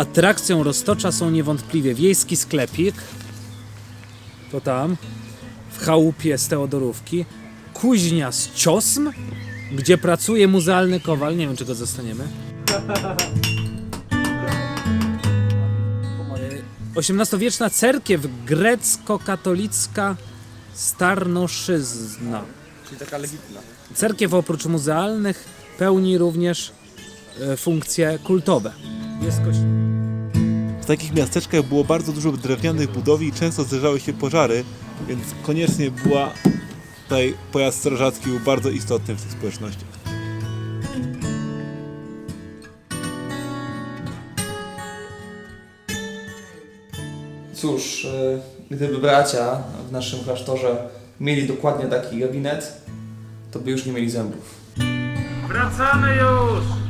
Atrakcją Roztocza są niewątpliwie wiejski sklepik, to tam, w chałupie z Teodorówki, kuźnia z Ciosm, gdzie pracuje muzealny kowal, nie wiem czy go zostaniemy. XVIII-wieczna cerkiew grecko-katolicka Starnoszyzna. Czyli taka legitna. Cerkiew oprócz muzealnych pełni również e, funkcje kultowe. Jest kościół. W takich miasteczkach było bardzo dużo drewnianych budowli i często zdarzały się pożary, więc koniecznie była tutaj pojazd strażacki był bardzo istotny w tych społecznościach. Cóż, e, gdyby bracia w naszym klasztorze mieli dokładnie taki gabinet, to by już nie mieli zębów. Wracamy już!